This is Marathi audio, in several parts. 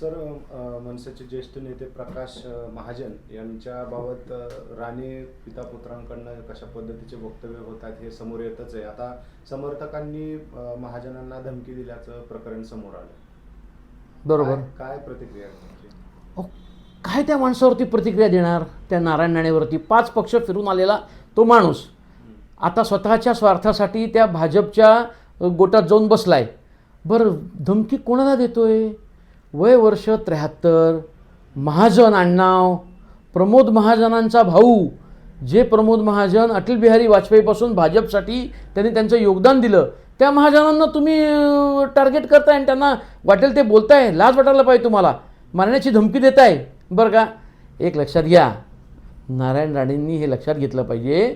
सर मनसेचे ज्येष्ठ नेते प्रकाश महाजन यांच्याबाबत राणे पिता पुत्रांकडनं कशा पद्धतीचे वक्तव्य होत आहेत हे समोर येतच आहे. आता समर्थकांनी महाजनांना धमकी दिल्याचं प्रकरण समोर आलं. बरोबर. काय- प्रतिक्रिया काय त्या माणसावरती प्रतिक्रिया देणार? त्या नारायण राणेवरती. पाच पक्ष फिरून आलेला तो माणूस. आता स्वतःच्या स्वार्थासाठी त्या भाजपच्या गोटात जाऊन बसलाय. बरं धमकी कोणाला देतोय? वय वर्ष त्र्याहत्तर महाजन आडनाव प्रमोद महाजनांचा भाऊ जे प्रमोद महाजन अटल बिहारी वाजपेयीपासून भाजपसाठी त्यांनी त्यांचं योगदान दिलं. त्या महाजनांना तुम्ही टार्गेट करताय आणि त्यांना वाटेल ते बोलताय. लाज वाटायला पाहिजे तुम्हाला. मारण्याची धमकी देताय. बरं का? एक लक्षात घ्या. नारायण राणेंनी हे लक्षात घेतलं पाहिजे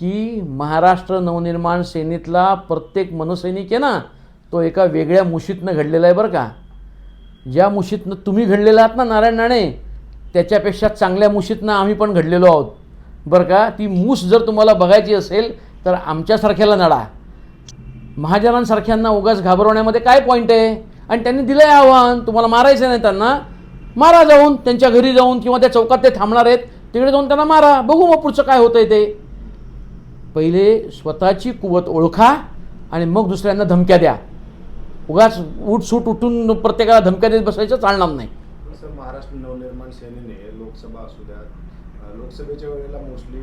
की महाराष्ट्र नवनिर्माण सेनेतला प्रत्येक मनसैनिक आहे ना तो एका वेगळ्या मुशीतनं घडलेला आहे बरं का? ज्या मुशीतनं तुम्ही घडलेला आहात ना नारायण राणे त्याच्यापेक्षा चांगल्या मुशीतनं आम्ही पण घडलेलो आहोत. बरं का? ती मूस जर तुम्हाला बघायची असेल तर आमच्यासारख्याला नडा. महाजनांसारख्यांना उगाच घाबरवण्यामध्ये काय पॉईंट आहे? आणि त्यांनी दिलं आहे आव्हान तुम्हाला मारायचं नाही त्यांना. मारा जाऊन त्यांच्या घरी जाऊन किंवा त्या चौकात ते थांबणार आहेत तिकडे जाऊन त्यांना मारा. बघू मग पुढचं काय होतंय ते. पहिले स्वतःची कुवत ओळखा आणि मग दुसऱ्यांना धमक्या द्या. उगाच उठसूट उठून प्रत्येकाला धमक्या देत बसायचं चालणार नाही. सर महाराष्ट्र नवनिर्माण सेनेने लोकसभा असू द्या लोकसभेच्या वेळेला मोस्टली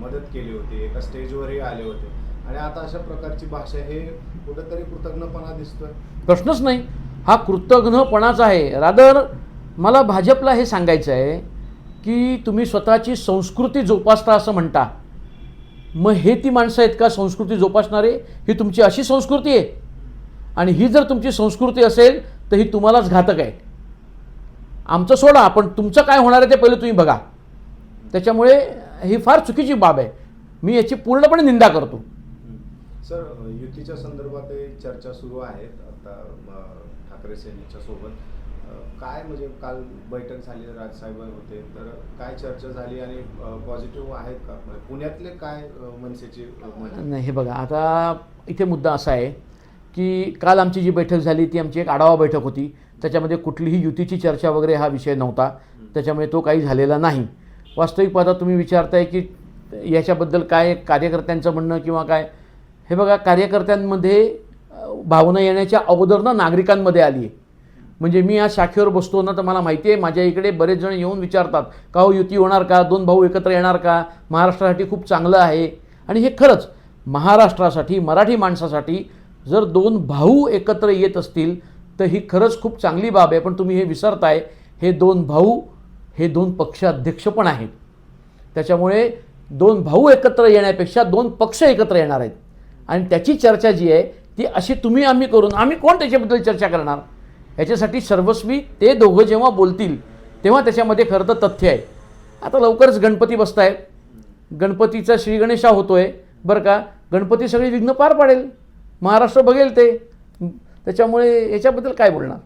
मदत केली होती एका स्टेजवरही आले होते. आणि आता अशा प्रकारची भाषा हे कुठेतरी कृतज्ञपणा दिसतोय? प्रश्नच नाही. हा कृतज्ञपणाचा आहे. रादर मला भाजपला हे सांगायचं आहे की तुम्ही स्वतःची संस्कृती जोपासता असं म्हणता. मग हे ती माणसं आहेत का संस्कृती जोपासणारे? ही तुमची अशी संस्कृती आहे. आणि ही जर तुमची संस्कृती असेल तर ही तुम्हालाच घातक आहे. आमचं सोडा पण तुमचं काय होणार आहे ते पहिले तुम्ही बघा. त्याच्यामुळे ही फार चुकीची बाब आहे. मी याची पूर्णपणे निंदा करतो. सर युतीच्या संदर्भातही चर्चा सुरू आहेत आता ठाकरे सेनेच्या सोबत. काय म्हणजे काल बैठक झाली राजसाहेब होते. तर काय चर्चा झाली आणि पॉझिटिव्ह आहेत का? म्हणजे पुण्यातले काय मनसेची? नाही हे बघा. आता इथे मुद्दा असा आहे की काल आमची जी बैठक झाली ती आमची एक आढावा बैठक होती. त्याच्यामध्ये कुठलीही युतीची चर्चा वगैरे हा विषय नव्हता. त्याच्यामुळे तो काही झालेला नाही. वास्तविक पाहता तुम्ही विचारताय की याच्याबद्दल काय कार्यकर्त्यांचं म्हणणं किंवा काय? हे बघा कार्यकर्त्यांमध्ये भावना येण्याच्या अगोदर ना नागरिकांमध्ये आली आहे. म्हणजे मी आज शाखेवर बसतो ना तर मला माहिती आहे माझ्या इकडे बरेच जण येऊन विचारतात का हो युती होणार का? दोन भाऊ एकत्र येणार का? महाराष्ट्रासाठी खूप चांगलं आहे. आणि हे खरंच महाराष्ट्रासाठी मराठी माणसासाठी जर दोन भाऊ एकत्र येत असतील तर ही खरंच खूप चांगली बाब आहे. पण तुम्ही हे विसरताय हे दोन भाऊ हे दोन पक्षाध्यक्ष पण आहेत. त्याच्यामुळे दोन भाऊ एकत्र येण्यापेक्षा दोन पक्ष एकत्र येणार आहेत. आणि त्याची चर्चा जी आहे ती अशी तुम्ही आम्ही करून आम्ही कोण त्याच्याबद्दल चर्चा करणार? याच्यासाठी सर्वस्वी ते दोघं जेव्हा बोलतील तेव्हा त्याच्यामध्ये खरं तर तथ्य आहे. आता लवकरच गणपती बसतायत. गणपतीचा श्रीगणेशा होतो आहे बरं का? गणपती सगळी विघ्न पार पाडेल. महाराष्ट्र बघेल ते. त्याच्यामुळे याच्याबद्दल काय बोलणार?